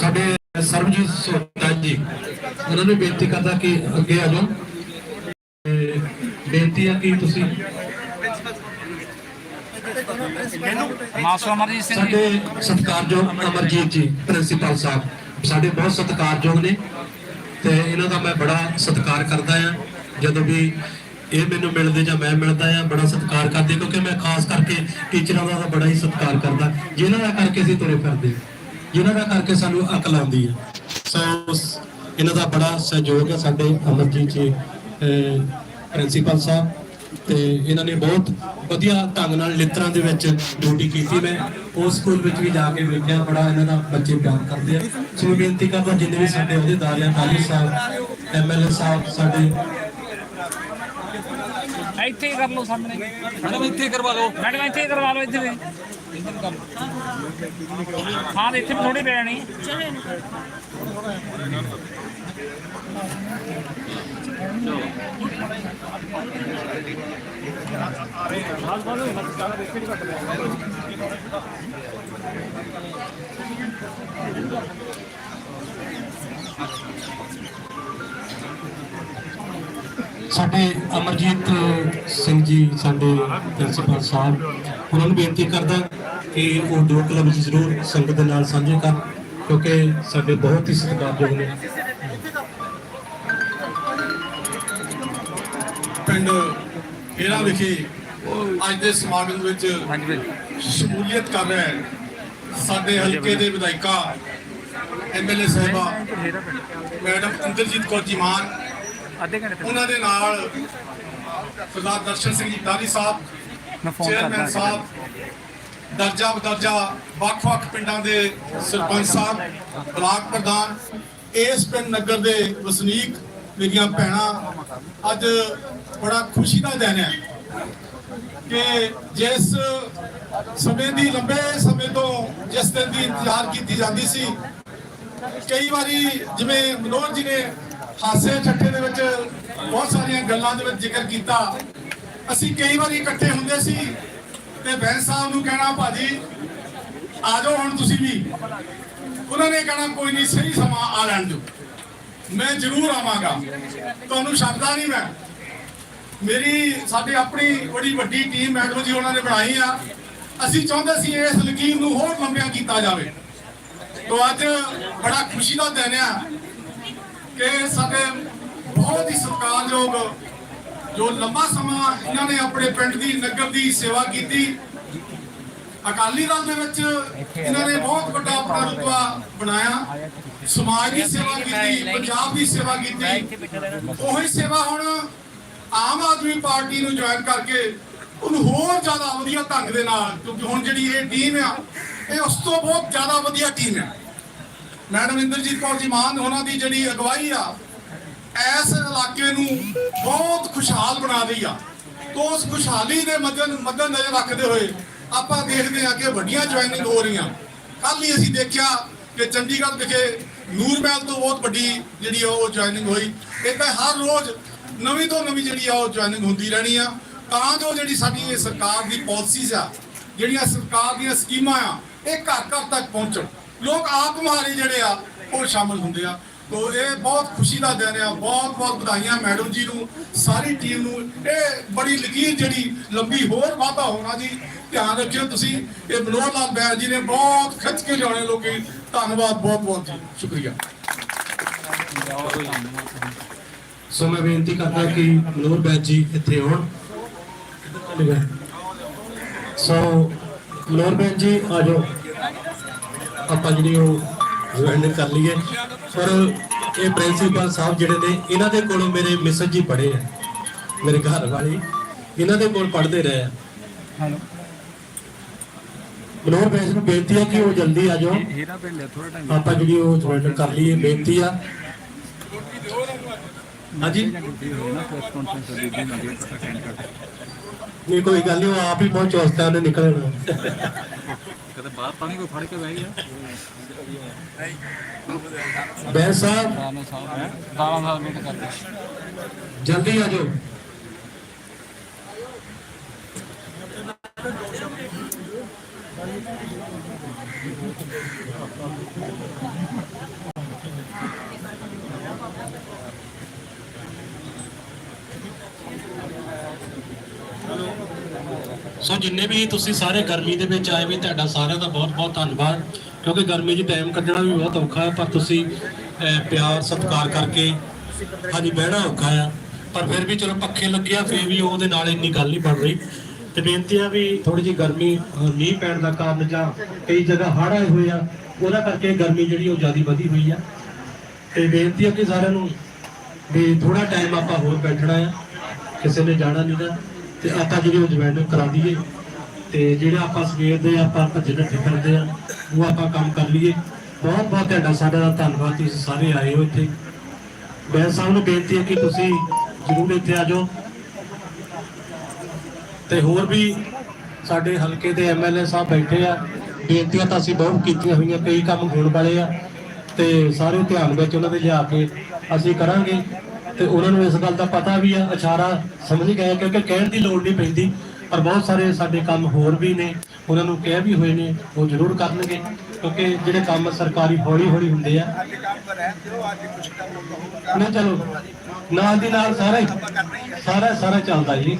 ਸਾਡੇ ਸਰਬਜੀਤ ਸੋਤਾ ਜੀ ਉਹਨਾਂ ਨੂੰ ਬੇਨਤੀ ਕਰਦਾ ਕਿ ਅੱਗੇ ਆ ਜਾਓ। ਬੇਨਤੀ ਹੈ ਕਿ ਤੁਸੀਂ ਮਾਸਟਰ ਅਮਰਜੀਤ ਸਿੰਘ ਸਾਡੇ ਸਤਿਕਾਰਯੋਗ ਅਮਰਜੀਤ ਜੀ ਪ੍ਰਿੰਸੀਪਲ ਸਾਹਿਬ ਸਾਡੇ ਬਹੁਤ ਸਤਿਕਾਰਯੋਗ ਨੇ। ਤੇ ਇਹਨਾਂ ਦਾ ਮੈਂ ਬੜਾ ਸਤਿਕਾਰ ਕਰਦਾ ਆ ਜਦੋਂ ਵੀ ਇਹ ਮੈਨੂੰ ਮਿਲਦੇ ਜਾਂ ਮੈਂ ਮਿਲਦਾ ਆ ਬੜਾ ਸਤਿਕਾਰ ਕਰਦੇ ਕਿਉਂਕਿ ਮੈਂ ਖਾਸ ਕਰਕੇ ਟੀਚਰਾਂ ਦਾ ਬੜਾ ਹੀ ਸਤਿਕਾਰ ਕਰਦਾ। ਜਿਨ੍ਹਾਂ ਦਾ ਕਰਕੇ ਅਸੀਂ ਤੁਰੇ ਫਿਰਦੇ ਜਿਨ੍ਹਾਂ ਦਾ ਕਰਕੇ ਸਾਨੂੰ ਅਕਲ ਆਉਂਦੀ ਹੈ। ਸੋ ਇਹਨਾਂ ਦਾ ਬੜਾ ਸਹਿਯੋਗ ਹੈ ਸਾਡੇ ਅਮਰਜੀਤ ਜੀ ਪ੍ਰਿੰਸੀਪਲ ਸਾਹਿਬ, ਤੇ ਇਹਨਾਂ ਨੇ ਬਹੁਤ ਵਧੀਆ ਢੰਗ ਨਾਲ ਲਿੱਤਰਾਂ ਦੇ ਵਿੱਚ ਡਿਊਟੀ ਕੀਤੀ। ਮੈਂ ਉਸ ਸਕੂਲ ਵਿੱਚ ਵੀ ਜਾ ਕੇ ਵੇਖਿਆ, ਬੜਾ ਇਹਨਾਂ ਦਾ ਬੱਚੇ ਪਿਆਰ ਕਰਦੇ ਆ। ਸੋ ਮੈਂ ਬੇਨਤੀ ਕਰਦਾ, ਜਿੰਨੇ ਵੀ ਸਾਡੇ ਅਹੁਦੇਦਾਰ ਆ ਕਾਲੀ ਸਾਹਿਬ ਐਮਐਲਏ ਸਾਹਿਬ, ਸਾਡੇ ਇੱਥੇ ਹੀ ਕਰ ਲਓ ਸਾਹਮਣੇ। ਮੈਡਮ ਇੱਥੇ ਕਰਵਾ ਲਓ ਮੈਡਮ ਇੱਥੇ ਹੀ ਕਰਵਾ ਲਓ ਇੱਥੇ ਵੀ। ਹਾਂ ਤੇ ਇੱਥੇ ਵੀ ਥੋੜੀ ਪੈਣੀ ਸਾਡੇ ਅਮਰਜੀਤ ਸਿੰਘ ਜੀ ਸਾਡੇ ਪ੍ਰਿੰਸੀਪਲ ਸਾਹਿਬ ਉਹਨਾਂ ਨੂੰ ਬੇਨਤੀ ਕਰਦਾ ਕਿ ਉਹ ਦੋ ਕਲੱਬ ਵਿੱਚ ਜ਼ਰੂਰ ਸੰਗਤ ਦੇ ਨਾਲ ਸਾਂਝੇ ਕਰਨ ਕਿਉਂਕਿ ਸਾਡੇ ਬਹੁਤ ਹੀ ਸਤਿਕਾਰਯੋਗ ਨੇ। ਪਿੰਡ ਹੇਰਾ ਵਿਖੇ ਅੱਜ ਦੇ ਸਮਾਗਮ ਵਿੱਚ ਸ਼ਮੂਲੀਅਤ ਕਰ ਰਿਹਾ ਹੈ ਸਾਡੇ ਹਲਕੇ ਦੇ ਵਿਧਾਇਕਾ ਐਮਐਲਏ ਸਾਹਿਬਾ ਮੈਡਮ ਇੰਦਰਜੀਤ ਕੌਰ ਜੀ ਮਾਨ ਅੱਧੇ ਘੰਟੇ ਤੱਕ। ਉਹਨਾਂ ਦੇ ਨਾਲ ਸਰਦਾਰ ਦਰਸ਼ਨ ਸਿੰਘ ਜੀ ਦਾਰੀ ਸਾਹਿਬ ਚੇਅਰਮੈਨ ਸਾਹਿਬ ਦਰਜਾ ਬਦਰਜਾ ਵੱਖ-ਵੱਖ ਪਿੰਡਾਂ ਦੇ ਸਰਪੰਚ ਸਾਹਿਬ ਬਲਾਕ ਪ੍ਰਧਾਨ ਇਸ ਪਿੰਡ ਨਗਰ ਦੇ ਵਸਨੀਕ ਮੇਰੀਆਂ ਭੈਣਾਂ ਅੱਜ ਬੜਾ ਖੁਸ਼ੀ ਦਾ ਦਿਨ ਹੈ ਕਿ ਜਿਸ ਸਮੇਂ ਦੀ ਲੰਬੇ ਸਮੇਂ ਤੋਂ ਜਿਸ ਦਿਨ ਦੀ ਇੰਤਜ਼ਾਰ ਕੀਤੀ ਜਾਂਦੀ ਸੀ ਕਈ ਵਾਰੀ ਜਿਵੇਂ ਮਨੋਜ ਜੀ ਨੇ ਹਾਸੇ ਠੱਠੇ ਦੇ ਵਿੱਚ ਬਹੁਤ ਸਾਰੀਆਂ ਗੱਲਾਂ ਦੇ ਵਿੱਚ ਜ਼ਿਕਰ ਕੀਤਾ। ਅਸੀਂ ਕਈ ਵਾਰੀ ਇਕੱਠੇ ਹੁੰਦੇ ਸੀ ਤੇ ਬੈਂਸ ਸਾਹਿਬ ਨੂੰ ਕਹਿਣਾ, ਭਾਜੀ, ਆ ਜਾਓ ਹੁਣ ਤੁਸੀਂ ਵੀ। ਉਹਨਾਂ ਨੇ ਕਹਿਣਾ, ਕੋਈ ਨਹੀਂ, ਸਹੀ ਸਮਾਂ, ਆ ਲੈਣ ਦਿਓ। ਮੈਂ ਜ਼ਰੂਰ ਆਵਾਂਗਾ। ਤੁਹਾਨੂੰ ਛੱਡਦਾ ਨਹੀਂ ਮੈਂ। ਮੇਰੀ, ਸਾਡੀ ਆਪਣੀ ਬੜੀ ਵੱਡੀ ਟੀਮ ਮੈਡਮ ਜੀ ਉਹਨਾਂ ਨੇ ਬਣਾਈ ਆ। ਅਸੀਂ ਚਾਹੁੰਦੇ ਸੀ ਇਸ ਲਕੀਰ ਨੂੰ ਹੋਰ ਲੰਬਿਆ ਕੀਤਾ ਜਾਵੇ। ਤੋ ਅੱਜ ਬੜਾ ਖੁਸ਼ੀ ਦਾ ਦਿਨ ਆ। ਕਿ ਸਾਡੇ ਬਹੁਤ ਹੀ ਸਤਿਕਾਰਯੋਗ ਜੋ ਲੰਮਾ ਸਮਾਂ ਇਹਨਾਂ ਨੇ ਆਪਣੇ ਪਿੰਡ ਦੀ ਨਗਰ ਦੀ ਸੇਵਾ ਕੀਤੀ, ਅਕਾਲੀ ਦਲ ਦੇ ਵਿੱਚ ਇਹਨਾਂ ਨੇ ਬਹੁਤ ਵੱਡਾ ਆਪਣਾ ਰੁਤਬਾ ਬਣਾਇਆ, ਸਮਾਜ ਦੀ ਸੇਵਾ ਕੀਤੀ, ਪੰਜਾਬ ਦੀ ਸੇਵਾ ਕੀਤੀ, ਉਹੀ ਸੇਵਾ ਹੁਣ ਆਮ ਆਦਮੀ ਪਾਰਟੀ ਨੂੰ ਜੁਆਇਨ ਕਰਕੇ ਉਹਨੂੰ ਹੋਰ ਜ਼ਿਆਦਾ ਵਧੀਆ ਢੰਗ ਦੇ ਨਾਲ, ਕਿਉਂਕਿ ਹੁਣ ਜਿਹੜੀ ਇਹ ਟੀਮ ਆ, ਇਹ ਉਸ ਤੋਂ ਬਹੁਤ ਜ਼ਿਆਦਾ ਵਧੀਆ ਟੀਮ ਹੈ ਮੈਡਮ ਇੰਦਰਜੀਤ ਕੌਰ ਜੀ ਮਾਨ, ਉਹਨਾਂ ਦੀ ਜਿਹੜੀ ਅਗਵਾਈ ਆ, ਇਸ ਇਲਾਕੇ ਨੂੰ ਬਹੁਤ ਖੁਸ਼ਹਾਲ ਬਣਾ ਰਹੀ ਆ। ਤੋਂ ਉਸ ਖੁਸ਼ਹਾਲੀ ਦੇ ਮੱਦਨ ਮੱਦਨ ਨਜ਼ਰ ਰੱਖਦੇ ਹੋਏ ਆਪਾਂ ਦੇਖਦੇ ਆ ਕਿ ਵੱਡੀਆਂ ਜੁਆਇਨਿੰਗ ਹੋ ਰਹੀਆਂ। ਕੱਲ ਹੀ ਅਸੀਂ ਦੇਖਿਆ ਕਿ ਚੰਡੀਗੜ੍ਹ ਵਿਖੇ ਨੂਰਮਹਿਲ ਤੋਂ ਬਹੁਤ ਵੱਡੀ ਜਿਹੜੀ ਆ ਉਹ ਜੁਆਇਨਿੰਗ ਹੋਈ। ਇਹ ਤਾਂ ਹਰ ਰੋਜ਼ ਨਵੀਂ ਤੋਂ ਨਵੀਂ ਜਿਹੜੀ ਆ ਉਹ ਜੁਆਇਨਿੰਗ ਹੁੰਦੀ ਰਹਿਣੀ ਆ। ਤਾਂ ਜੋ ਜਿਹੜੀ ਸਾਡੀ ਸਰਕਾਰ ਦੀ ਪਾਲਿਸੀਜ਼ ਆ, ਜਿਹੜੀਆਂ ਸਰਕਾਰ ਦੀਆਂ ਸਕੀਮਾਂ ਆ, ਇਹ ਘਰ ਘਰ ਤੱਕ ਪਹੁੰਚਣ। ਲੋਕ ਆਪ ਮੁਹਾਰੇ ਜਿਹੜੇ ਆ, ਉਹ ਸ਼ਾਮਲ ਹੁੰਦੇ ਆ। ਤੋ ਇਹ ਬਹੁਤ ਖੁਸ਼ੀ ਦਾ ਦਿਨ ਆ, ਬਹੁਤ ਬਹੁਤ ਵਧਾਈਆਂ ਮੈਡਮ ਜੀ ਨੂੰ, ਸਾਰੀ ਟੀਮ ਨੂੰ। ਇਹ ਬੜੀ ਲਕੀਰ ਜਿਹੜੀ ਲੰਬੀ ਹੋਰ ਵਾਧਾ ਹੋਣਾ ਜੀ, ਧਿਆਨ ਰੱਖਿਓ ਤੁਸੀਂ। ਇਹ ਮਨੋਹਰ ਲਾਲ ਬੈਰ ਜੀ ਨੇ ਬਹੁਤ ਖਿੱਚ ਕੇ ਲਿਆਉਣੇ ਲੋਕੀ। ਧੰਨਵਾਦ, ਬਹੁਤ ਬਹੁਤ ਜੀ। ਸ਼ੁਕਰੀਆ। ਸੋ ਮੈਂ ਬੇਨਤੀ ਕਰਦਾ ਕਿ ਮਨੋਹਰ ਬੈਦ ਜੀ ਇੱਥੇ ਆਉਣ। ਸੋ ਮਨੋਹਰ ਬੈਦ ਜੀ, ਆ ਜਾਓ। ਆਪਾਂ ਜਿਹੜੀ ਉਹ ਜੁਆਇਨ ਕਰ ਲਈਏ। ਪਰ ਇਹ ਪ੍ਰਿੰਸੀਪਲ ਸਾਹਿਬ ਜਿਹੜੇ ਨੇ ਇਹਨਾਂ ਦੇ ਕੋਲੋਂ ਮੇਰੇ ਮਿਸਜ ਜੀ ਪੜ੍ਹੇ ਆ ਮੇਰੇ ਘਰ ਵਾਲੀ। ਇਹਨਾਂ ਦੇ ਕੋਲ ਪੜ੍ਹਦੇ ਰਹੇ ਆ। ਹੈਲੋ। ਮਨੋਹਰ ਬੈਦ ਨੂੰ ਬੇਨਤੀ ਹੈ ਕਿ ਉਹ ਜਲਦੀ ਆ ਜਾਓ। ਹੀਰਾ ਪਿੰਡ ਹੈ ਥੋੜਾ ਟਾਈਮ। ਆਪਾਂ ਜਿਹੜੀ ਉਹ ਜੁਆਇਨ ਕਰ ਲਈਏ ਬੇਨਤੀ ਆ। ਹਾਂਜੀ। ਨਹੀਂ ਕੋਈ ਗੱਲ ਨਹੀਂ ਉਹ ਆਪ ਹੀ ਬਹੁਤ ਚੌਸਤਾ ਉਹਨੇ ਨਿਕਲਣਾ ਬਾਹਰ ਤਾਂ ਨਹੀਂ ਕੋਈ ਫੜ ਕੇ ਬਹਿ ਗਿਆ। ਬੈਦ ਸਾਹਿਬ। ਰਾਣਾ ਸਾਹਿਬ ਰਾਣਾ ਸਾਹਿਬ ਮੀਟ ਕਰਦੇ। ਜਲਦੀ ਆ ਜਾਓ। ਸੋ ਜਿੰਨੇ ਵੀ ਤੁਸੀਂ ਸਾਰੇ ਗਰਮੀ ਦੇ ਵਿੱਚ ਆਏ ਵੀ ਤੁਹਾਡਾ ਸਾਰਿਆਂ ਦਾ ਬਹੁਤ ਬਹੁਤ ਧੰਨਵਾਦ, ਕਿਉਂਕਿ ਗਰਮੀ 'ਚ ਟਾਈਮ ਕੱਢਣਾ ਵੀ ਬਹੁਤ ਔਖਾ ਹੈ, ਪਰ ਤੁਸੀਂ ਪਿਆਰ, ਸਤਿਕਾਰ ਕਰਕੇ ਹਾਂਜੀ, ਬਹਿਣਾ ਔਖਾ ਆ। ਪਰ ਫਿਰ ਵੀ ਚਲੋ ਪੱਖੇ ਲੱਗਿਆ, ਫਿਰ ਵੀ ਉਹਦੇ ਨਾਲ ਇੰਨੀ ਗੱਲ ਨਹੀਂ ਬਣ ਰਹੀ। ਤੇ ਬੇਨਤੀ ਆ ਵੀ ਥੋੜੀ ਜਿਹੀ ਗਰਮੀ ਮੀਂਹ ਪੈਣ ਦਾ ਕਾਰਨ ਜਾਂ ਕਈ ਜਗ੍ਹਾ ਹੜ੍ਹ ਆਏ ਹੋਏ ਆ, ਉਹਦਾ ਕਰਕੇ ਗਰਮੀ ਜਿਹੜੀ ਉਹ ਜ਼ਿਆਦਾ ਵਧੀ ਹੋਈ ਆ। ਤੇ ਬੇਨਤੀ ਆ ਕਿ ਸਾਰਿਆਂ ਨੂੰ ਵੀ ਥੋੜਾ ਟਾਈਮ ਆਪਾਂ ਹੋਰ ਬੈਠਣਾ ਆ, ਕਿਸੇ ਨੇ ਜਾਣਾ ਨਹੀਂ ਦਾ ਤੇ ਆਪਾਂ ਜਿਹੜੀ ਉਹ ਜੁਆਇਨ ਕਰਾ ਦਈਏ ਤੇ ਜਿਹੜਾ ਆਪਾਂ ਸਵੇਰ ਦੇ ਆਪਾਂ ਭੱਜਣ ਨੱਠੇ ਫਿਰਦੇ ਆ, ਉਹ ਆਪਾਂ ਕੰਮ ਕਰ ਲਈਏ। ਬਹੁਤ ਬਹੁਤ ਤੁਹਾਡਾ ਸਾਡਾ ਦਾ ਧੰਨਵਾਦ, ਤੁਸੀਂ ਸਾਰੇ ਆਏ ਹੋ ਇੱਥੇ। ਮੈਂ ਸਭ ਨੂੰ ਬੇਨਤੀ ਹੈ ਕਿ ਤੁਸੀਂ ਜ਼ਰੂਰ ਇੱਥੇ ਆ ਜਾਓ। ਤੇ ਹੋਰ ਵੀ ਸਾਡੇ ਹਲਕੇ ਦੇ ਐਮਐਲਏ ਸਾਹਿਬ ਬੈਠੇ ਆ। ਬੇਨਤੀਆਂ ਤਾਂ ਅਸੀਂ ਬਹੁਤ ਕੀਤੀਆਂ ਹੋਈਆਂ, ਕਈ ਕੰਮ ਹੋਣ ਵਾਲੇ ਆ। ਤੇ ਸਾਰੇ ਧਿਆਨ ਵਿੱਚ ਉਹਨਾਂ ਦੇ ਲਿਆ ਕੇ ਅਸੀਂ ਕਰਾਂਗੇ। ਤੇ ਉਹਨਾਂ ਨੂੰ ਇਸ ਗੱਲ ਦਾ ਪਤਾ ਵੀ ਆ ਇਸ਼ਾਰਾ ਸਮਝ ਗਏ ਕਿਉਂਕਿ ਕਹਿਣ ਦੀ ਲੋੜ ਨਹੀਂ ਪੈਂਦੀ, ਪਰ ਬਹੁਤ ਸਾਰੇ ਸਾਡੇ ਕੰਮ ਹੋਰ ਵੀ ਨੇ, ਉਹਨਾਂ ਨੂੰ ਕਹਿ ਵੀ ਹੋਏ ਨੇ, ਉਹ ਜ਼ਰੂਰ ਕਰਨਗੇ, ਕਿਉਂਕਿ ਜਿਹੜੇ ਕੰਮ ਸਰਕਾਰੀ ਹੌਲੀ ਹੌਲੀ ਹੁੰਦੇ ਆ। ਨਾ ਚਲੋ, ਨਾਲ ਦੀ ਨਾਲ ਸਾਰਾ ਹੀ, ਸਾਰਾ ਸਾਰਾ ਚੱਲਦਾ ਜੀ।